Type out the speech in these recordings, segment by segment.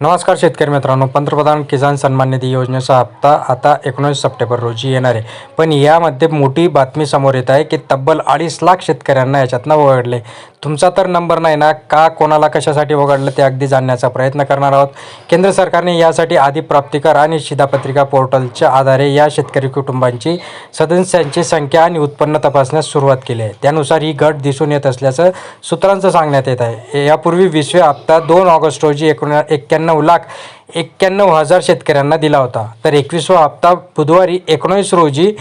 नमस्कार शेतकरी मित्रांनो. पंतप्रधान किसान सन्मान निधी योजनेचा हप्ता आता एकोणीस सप्टेंबर रोजी येणार आहे. पण यामध्ये मोठी बातमी समोर येत आहे की तब्बल अडीच लाख शेतकऱ्यांना याच्यातनं वगळले. तुमचा तर नंबर नाही ना? का कोणाला कशासाठी वगळलं ते अगदी जाणण्याचा प्रयत्न करणार आहोत. केंद्र सरकारने यासाठी आधी प्राप्तिकर आणि शिधापत्रिका पोर्टलच्या आधारे या शेतकरी कुटुंबांची सदस्यांची संख्या आणि उत्पन्न तपासण्यास सुरुवात केली आहे. त्यानुसार ही घट दिसून येत असल्याचं सूत्रांचं सांगण्यात येत आहे. यापूर्वी विसव्या हप्ता दोन ऑगस्ट रोजी एकोण एक्क्याण्णव लाख एक्क्याण्णव हजार शेतकऱ्यांना दिला होता. तर एकवीसवा हप्ता बुधवारी एकोणीस रोजी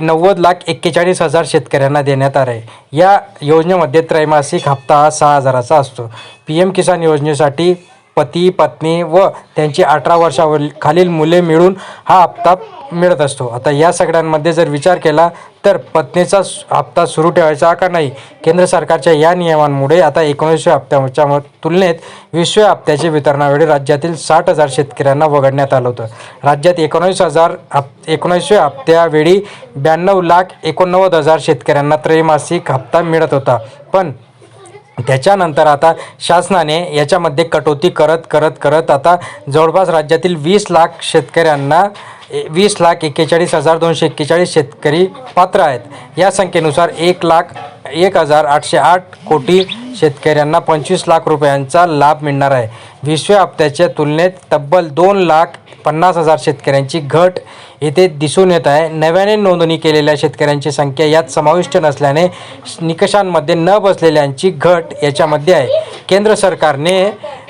नव्वद लाख एक्केचाळीस हजार शेतकऱ्यांना देण्यात आला आहे या योजनेमध्ये त्रैमासिक हप्ता हा सहा हजाराचा असतो. पी एम किसान योजनेसाठी पती पत्नी व त्यांची अठरा वर्षावरील खालील मुले मिळून हा हप्ता मिळत असतो. आता या सगळ्यांमध्ये जर विचार केला तर पत्नीचा हप्ता सुरू ठेवायचा का नाही? केंद्र सरकारच्या या नियमांमुळे आता एकोणीसव्या हप्त्याच्या तुलनेत वीसव्या हप्त्याच्या वितरणावेळी राज्यातील साठ हजार शेतकऱ्यांना वगळण्यात आलं होतं. राज्यात एकोणीस हजार हप एकोणीसव्या हप्त्यावेळी ब्याण्णव लाख एकोणनव्वद हजार शेतकऱ्यांना त्रैमासिक हप्ता मिळत होता. पण त्याच्यानंतर आता शासनाने याच्यामध्ये कटोती करत करत करत आता जवळपास राज्यातील वीस लाख शेतकऱ्यांना ए- वीस लाख एक्केचाळीस हजार दोनशे एक्केचाळीस शेतकरी पात्र आहेत. या संख्येनुसार एक लाख एक हजार आठशे आठ कोटी शेतकऱ्यांना पंचवीस लाख रुपयांचा लाभ मिळणार आहे. विश्व हप्त्याच्या तुलनेत तब्बल दोन लाख पन्नास हजार शेतकऱ्यांची घट येथे दिसून येत आहे. नव्याने नोंदणी केलेल्या शेतकऱ्यांची संख्या यात समाविष्ट नसल्याने निकषांमध्ये न बसलेल्यांची घट याच्यामध्ये आहे. केंद्र सरकारने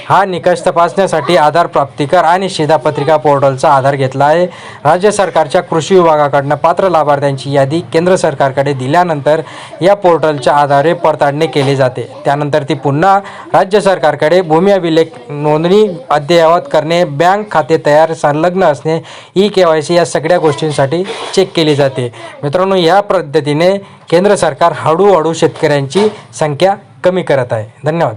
हा निकष तपासण्यासाठी आधार प्राप्तिकर आणि शिधापत्रिका पोर्टलचा आधार घेतला आहे. राज्य सरकारच्या कृषी विभागाकडनं पात्र लाभार्थ्यांची यादी केंद्र सरकारकडे दिल्यानंतर या पोर्टलच्या आधारे पडताळणी केली जाते. त्यानंतर ती पुन्हा राज्य सरकारकडे भूमी अभिलेख नोंदणी अद्ययावत करणे बँक खाते तयार संलग्न असणे ई के वाय सी या सगळ्या गोष्टींसाठी चेक केली जाते. मित्रांनो या पद्धतीने केंद्र सरकार हळूहळू शेतकऱ्यांची संख्या कमी करत आहे. धन्यवाद.